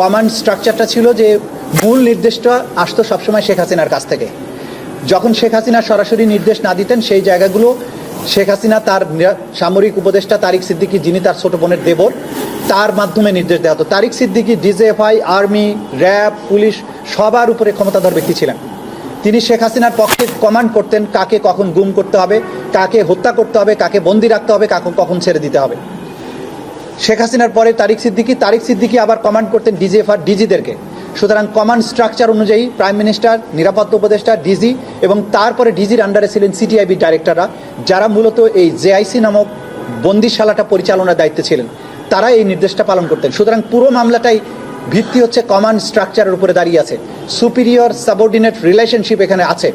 Command স্ট্রাকচারটা ছিল যে মূল নির্দেশটা আসতো সবসময় শেখ হাসিনার কাছ থেকে। যখন শেখ হাসিনা সরাসরি নির্দেশ না দিতেন, সেই জায়গাগুলো শেখ হাসিনা তার সামরিক উপদেষ্টা তারিক সিদ্দিকী, যিনি তার ছোট বোনের দেবর, তার মাধ্যমে নির্দেশ দেওয়া হতো। Tariq Siddiqui, DGFI, army, RAB, police সবার উপরে ক্ষমতাধর ব্যক্তি ছিলেন। তিনি শেখ হাসিনার পক্ষে কমান্ড করতেন কাকে কখন গুম করতে হবে, কাকে হত্যা করতে হবে, কাকে বন্দি রাখতে হবে, কাকে কখন ছেড়ে দিতে হবে। শেখ হাসিনার পরে তারিক সিদ্দিকি তারিক সিদ্দিকি আবার কমান্ড করতেন ডিজিএফআর ডিজিদেরকে সুতরাং কমান্ড স্ট্রাকচার অনুযায়ী প্রাইম মিনিস্টার নিরাপত্তা উপদেষ্টা ডিজি এবং তারপরে ডিজির আন্ডারে ছিলেন সিটিআইবি ডাইরেক্টররা যারা মূলত এই জেআইসি নামক বন্দিশালাটা পরিচালনার দায়িত্বে ছিলেন। তারা এই নির্দেশটা পালন করতেন। সুতরাং পুরো মামলাটাই ভিত্তি হচ্ছে কমান্ড স্ট্রাকচারের উপরে দাঁড়িয়ে আছে। সুপিরিয়র সাবঅর্ডিনেট রিলেশনশিপ এখানে আছে।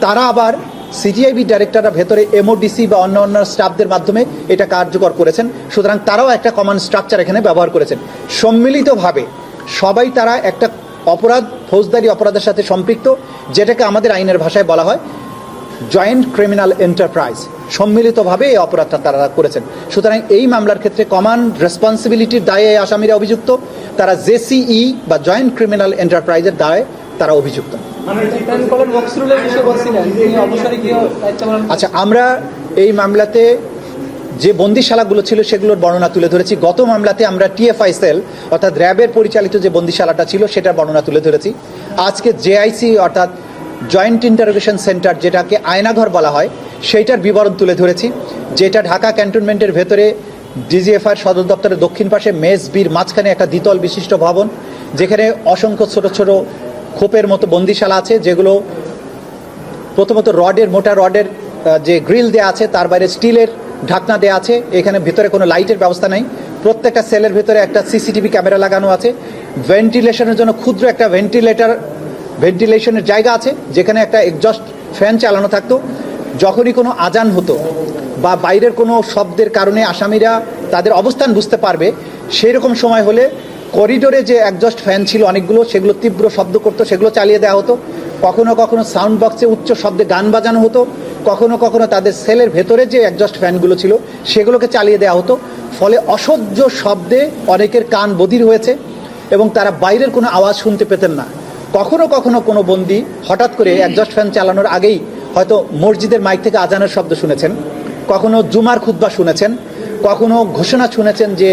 তারা আবার সিটিআইবি ডাইরেক্টররা ভেতরে এমওডিসি বা অন্য অন্য স্টাফদের মাধ্যমে এটা কার্যকর করেছেন। সুতরাং তারাও একটা কমন স্ট্রাকচার এখানে ব্যবহার করেছেন। সম্মিলিতভাবে সবাই তারা একটা অপরাধ, ফৌজদারি অপরাধের সাথে সম্পৃক্ত, যেটাকে আমাদের আইনের ভাষায় বলা হয় জয়েন্ট ক্রিমিনাল এন্টারপ্রাইজ সম্মিলিতভাবে এই অপরাধটা তারা করেছেন। সুতরাং এই মামলার ক্ষেত্রে কমান্ড রেসপন্সিবিলিটির দায়ে আসামিরা অভিযুক্ত। তারা জেসিই বা জয়েন্ট ক্রিমিনাল এন্টারপ্রাইজের দায়ে তারা অভিযুক্ত। পালন আচ্ছা আমরা এই মামলাতে যে বন্দিশালাগুলো ছিল সেগুলোর বর্ণনা তুলে ধরেছি। গত মামলাতে আমরা টিএফআই সেল অর্থাৎ র্যাবের পরিচালিত যে বন্দিশালাটা ছিল, সেটার বর্ণনা তুলে ধরেছি। আজকে জেআইসি অর্থাৎ জয়েন্ট ইন্টারোগেশন সেন্টার যেটাকে আয়নাঘর বলা হয়, সেইটার বিবরণ তুলে ধরেছি। যেটা ঢাকা ক্যান্টনমেন্টের ভেতরে ডিজিএফআই সদর দপ্তরের দক্ষিণ পাশে মেস বির মাঝখানে একটা দ্বিতল বিশিষ্ট ভবন, যেখানে অসংখ্য ছোট ছোট খোপের মতো বন্দিশালা আছে, যেগুলো প্রথমত রডের, মোটা রডের যে গ্রিল দেওয়া আছে, তার বাইরে স্টিলের ঢাকনা দেওয়া আছে, এখানে ভিতরে কোনো লাইটের ব্যবস্থা নেই। প্রত্যেকটা সেলের ভিতরে একটা সিসিটিভি ক্যামেরা লাগানো আছে। ভেন্টিলেশনের জন্য ক্ষুদ্র একটা ভেন্টিলেটর, ভেন্টিলেশনের জায়গা আছে, যেখানে একটা এক্সস্ট ফ্যান চালানো থাকতো। যখনই কোনো আজান হতো বা বাইরের কোনো শব্দের কারণে আসামিরা তাদের অবস্থান বুঝতে পারবে সেই রকম সময় হলে করিডোরে যে একজস্ট ফ্যান ছিল অনেকগুলো, সেগুলো তীব্র শব্দ করতো, সেগুলো চালিয়ে দেওয়া হতো। কখনো কখনো সাউন্ড বক্সে উচ্চ শব্দে গান বাজানো হতো। কখনো কখনো তাদের সেলের ভেতরে যে একজস্ট ফ্যানগুলো ছিল, সেগুলোকে চালিয়ে দেওয়া হতো। ফলে অসহ্য শব্দে অনেকের কান বধির হয়েছে এবং তারা বাইরের কোনো আওয়াজ শুনতে পেতেন না। কখনো কখনো কোনো বন্দি হঠাৎ করে একজস্ট ফ্যান চালানোর আগেই হয়তো মসজিদের মাইক থেকে আজানের শব্দ শুনেছেন। কখনো জুমার খুদ্া শুনেছেন। কখনো ঘোষণা শুনেছেন যে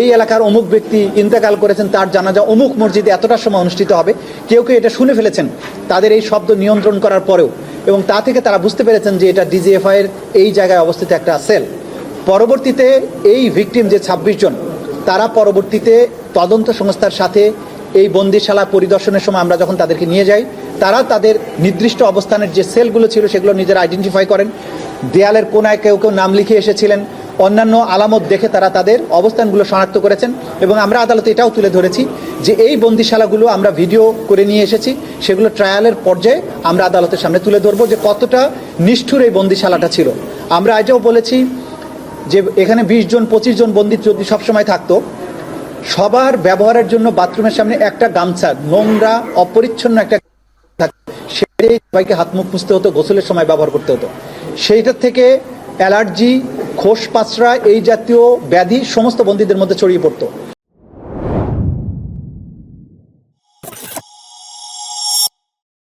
এই এলাকার অমুক ব্যক্তি ইন্তেকাল করেছেন, তার জানাজা অমুক মসজিদে এতটার সময় অনুষ্ঠিত হবে। কেউ কেউ এটা শুনে ফেলেছেন। তাদের এই শব্দ নিয়ন্ত্রণ করার পরেও এবং তা থেকে তারা বুঝতে পেরেছেন যে এটা ডিজিএফআই এর এই জায়গায় অবস্থিত একটা সেল। পরবর্তীতে এই ভিকটিম যে ছাব্বিশ জন, তারা পরবর্তীতে তদন্ত সংস্থার সাথে এই বন্দিশালা পরিদর্শনের সময় আমরা যখন তাদেরকে নিয়ে যাই, তারা তাদের নির্দিষ্ট অবস্থানের যে সেলগুলো ছিল সেগুলো নিজেরা আইডেন্টিফাই করেন। দেয়ালের কোনায় কেউ কেউ নাম লিখে এসেছিলেন। অন্যান্য আলামত দেখে তারা তাদের অবস্থানগুলো শনাক্ত করেছেন এবং আমরা আদালতে এটাও তুলে ধরেছি যে এই বন্দিশালাগুলো আমরা ভিডিও করে নিয়ে এসেছি, সেগুলো ট্রায়ালের পর্যায়ে আমরা আদালতের সামনে তুলে ধরবো যে কতটা নিষ্ঠুর এই বন্দিশালাটা ছিল আমরা আজও বলেছি যে এখানে বিশ জন, পঁচিশ জন বন্দি যদি সবসময় থাকতো, সবার ব্যবহারের জন্য বাথরুমের সামনে একটা গামছা, নোংরা, অপরিচ্ছন্ন একটা। সেটাই সবাইকে হাত মুখ মুছতে হতো, গোসলের সময় ব্যবহার করতে হতো সেইটার থেকে অ্যালার্জি খোস পাঁচড়া এই জাতীয় ব্যাধি সমস্ত বন্দীদের মধ্যে ছড়িয়ে পড়তো।